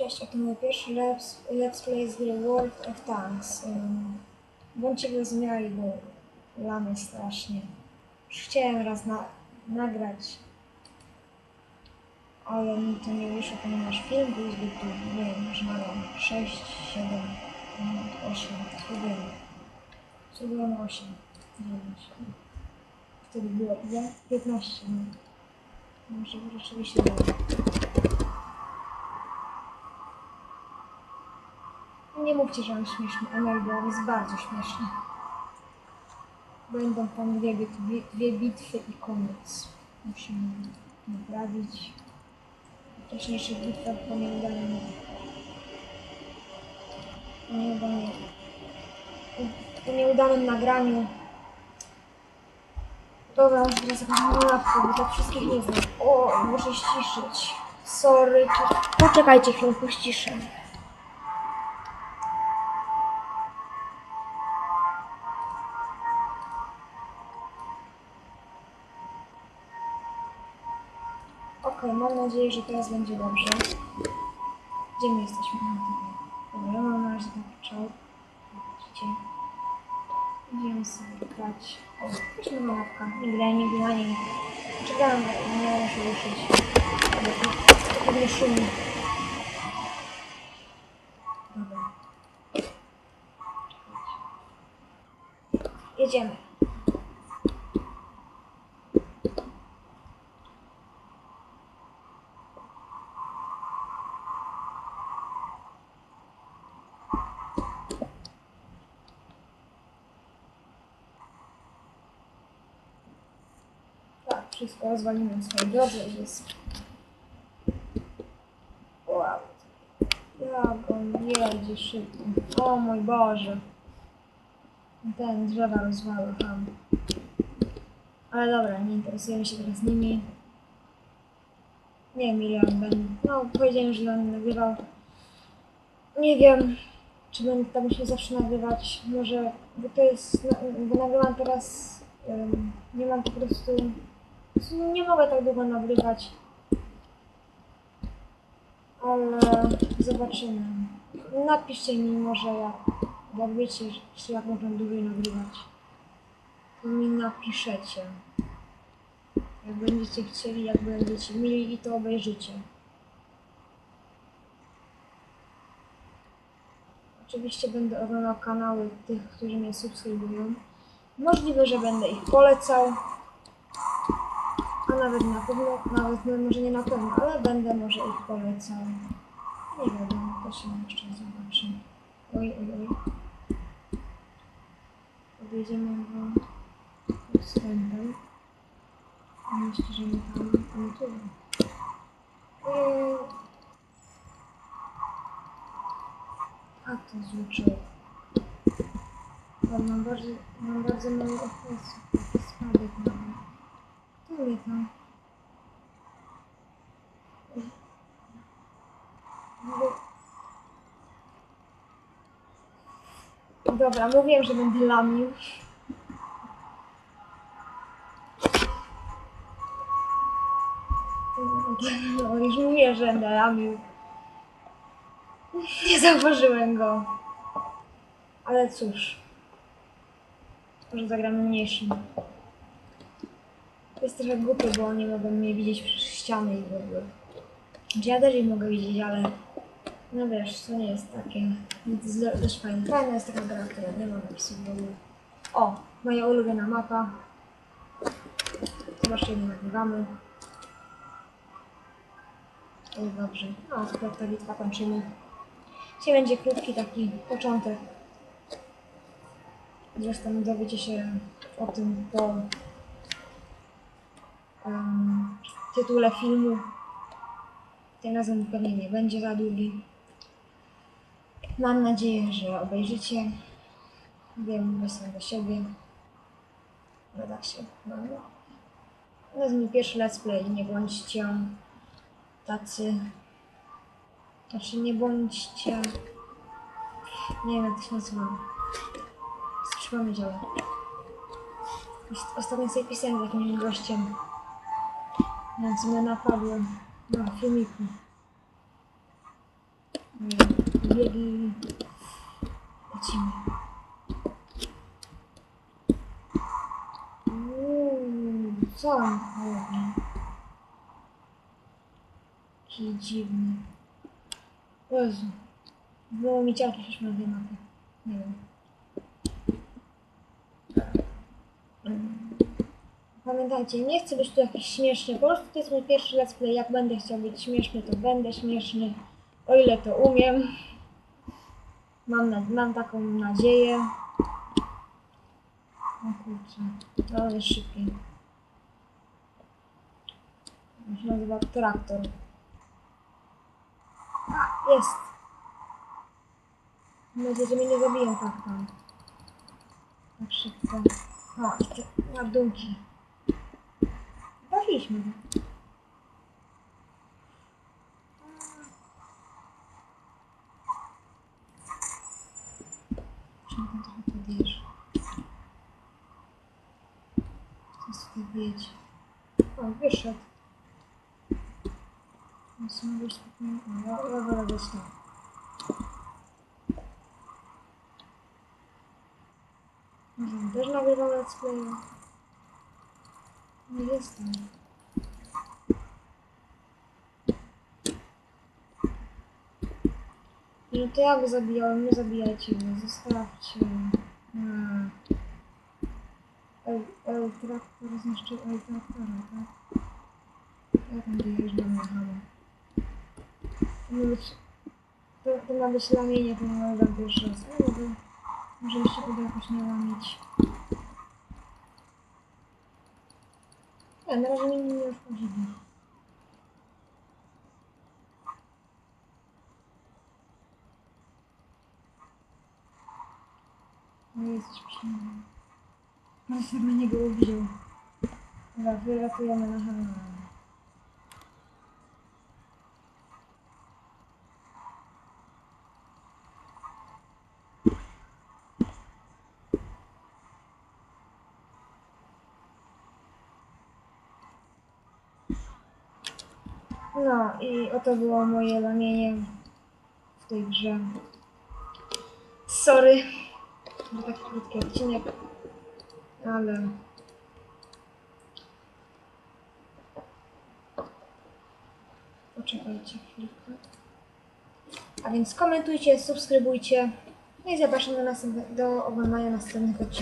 Cześć, oto mój pierwszy let's, let's play z gry World of Tanks. Ym, Bądźcie wyrozumiali, bo lamy strasznie. Już chciałem raz na, nagrać, ale mi to nie wyszło, ponieważ film był zbyt długi. Nie wiem, może mam 6, 7, 8, spróbujemy. Spróbujemy 8, 9. Wtedy było ile? 15 minut. Może rzeczywiście było. Nie mówcie, że on śmieszny, Emil, bo on jest bardzo śmieszny. Będą tam dwie, bitwy, dwie bitwy i koniec. Musimy naprawić. Wcześniejszych bitwach nieudanym... Po nieudanym... Po nieudanym nagraniu. Dobra, teraz zakładam łapkę, bo tak wszystkich nie znam. O, muszę ściszyć. Sorry. Poczekajcie chwilę, pościszę. Okej, mam nadzieję, że teraz będzie dobrze. Gdzie my jesteśmy? Dobra, ja mam na razie ten czołg. Widzicie? Idziemy sobie grać. O, też nowa mapka. Nigdy, nigdy niej. Czekałem, nie muszę ruszyć. To pewnie szumi. Dobra. Jedziemy. Tak, wszystko rozwalimy na swojej drodze i jest. Wow. Jak on jedzie szybko. O mój Boże. Ten drzewa rozwały tam. Ale dobra, nie interesujemy się teraz nimi. Nie wiem ile on będzie. No, powiedziałem, że on nagrywał. Nie wiem, czy będę tam się zawsze nagrywać. Może, bo to jest, bo nagrywam teraz, ym, nie mam po prostu, nie mogę tak długo nagrywać. Ale zobaczymy. Napiszcie mi może jak, jak wiecie, jak można dłużej nagrywać. To mi napiszecie. Jak będziecie chcieli, jak będziecie mieli i to obejrzycie. Oczywiście będę oglądał kanały tych, którzy mnie subskrybują. Możliwe, że będę ich polecał. A nawet na pewno, nawet no, może nie na pewno, ale będę może ich polecał. Nie wiem, to się jeszcze zobaczy. Oj, oj, oj. Podjedziemy go wstępem. Myślę, że nie tam, tu. Ojej. A to. O, mam bardzo, mam bardzo mało okresu. Spadek mam. Tam. Dobra, mówiłem, że będę lamił. No, już mówię, że będę lamił. Nie zauważyłem go. Ale cóż. Może zagram mniejszym. To jest trochę głupie, bo oni mogą mnie widzieć przez ściany i w ogóle. Znaczy ja też ich mogę widzieć, ale... No wiesz, to nie jest takie... Nic z- dość fajne. Fajna jest taka gra, która nie ma napisów w ogóle. O! Moja ulubiona mapa. Zobaczcie, jak nagrywamy. To jest dobrze. No, tylko ta bitwa kończymy. Dzisiaj będzie krótki taki początek. Zresztą dowiecie się o tym po tytule filmu. Tym razem pewnie nie będzie za długi. Mam nadzieję, że obejrzycie. Wiem, wysłam do siebie. Tak się. No, no. To jest mój pierwszy let's play. Nie bądźcie tacy. Znaczy nie bądźcie. Nie wiem jak to się nazywa. Ale. Jest- Ostatnio sobie pisałem z jakimś gościem. Na co mnie napadło na filmiku. Yy, Biegi. Lecimy. Uuu, co on robi? Jaki dziwny. Jezu. Było mi ciarki już na dwie mapy. Nie wiem. Pamiętajcie, nie chcę być tu jakiś śmieszny. Po prostu to jest mój pierwszy let's play. Jak będę chciał być śmieszny, to będę śmieszny. O ile to umiem. Mam, na, mam taką nadzieję. O kurczę, to jest szybki. On się nazywa traktor. A, jest. Mam nadzieję, że mnie nie zabiją tak tam. Tak szybko. O, te ładunki. Trafiliśmy go. Czemu trochę podjeżdża? Chcę sobie wiedzieć. O, wyszedł. Więc mogę spokojnie... O, ja, ja wolę być tam. Może on też nagrywał let's playa? No jestem. No to ja go zabijałem, nie zabijajcie mnie, zostawcie. Hmm. El, el zniszczył El tak? Ja tam dojeżdżam na hamę. To ma być... To, to ma być lamienie, to nie ma pierwszy raz. No może... Się uda jakoś nie łamić. Nie, na razie mnie nie uszkodzili. No jesteś przyjemny. Ale się na niego uwziął. Dobra, wylatujemy na Hanna. No i oto było moje lamienie w tej grze. Sorry za taki krótki odcinek, ale poczekajcie chwilkę. A więc komentujcie, subskrybujcie. No i zapraszam do, do oglądania następnych odcinków.